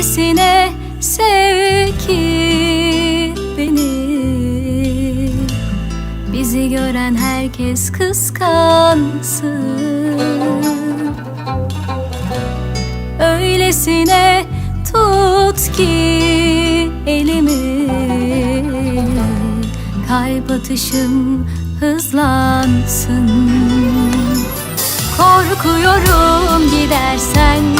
Öylesine sev ki beni. Bizi gören herkes kıskansın. Öylesine tut ki elimi. Kalp atışım hızlansın. Korkuyorum gidersen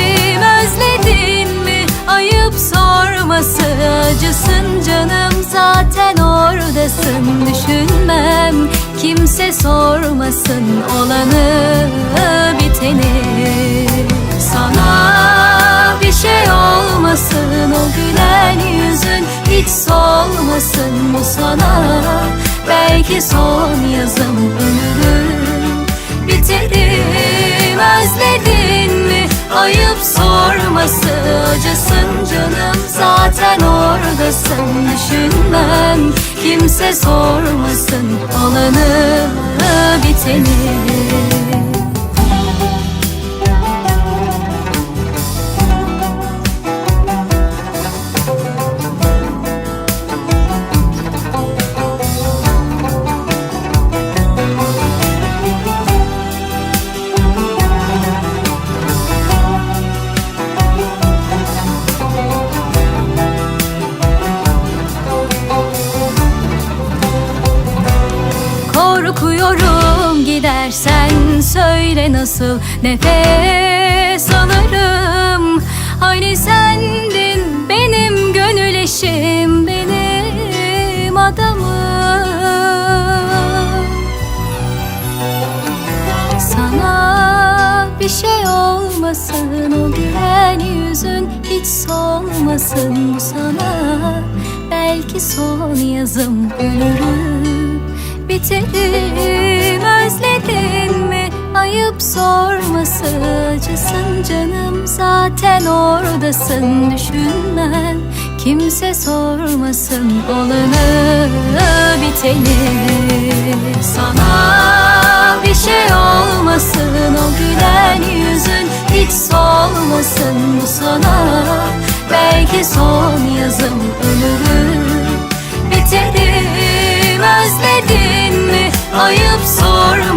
oradasın düşünmem. Kimse sormasın olanı biteni. Sana bir şey olmasın o gülen yüzün hiç solmasın. Bu sana belki son yazım ölürüm biterim özledin mi? Ayıp sorması acısın canım. Zaten oradasın düşünmem kimse sormasın olanı biteni Korkuyorum gidersen söyle nasıl nefes alırım. Hani sendin benim gönül eşim benim adamım. Sana bir şey olmasın o gülen yüzün hiç solmasın. Bu sana Belki son yazım ölürüm biterim özledin mi? Ayıp sorması acısın canım zaten oradasın. Düşünmem kimse sormasın olanı biteni sana bir şey olmasın o gülen yüzün hiç solmasın. Bu sana belki son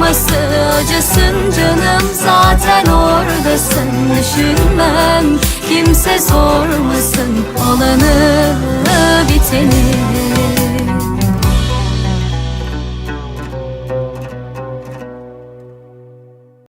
sorması acısın canım. Zaten oradasın düşünmem. Kimse sormasın olanı biteni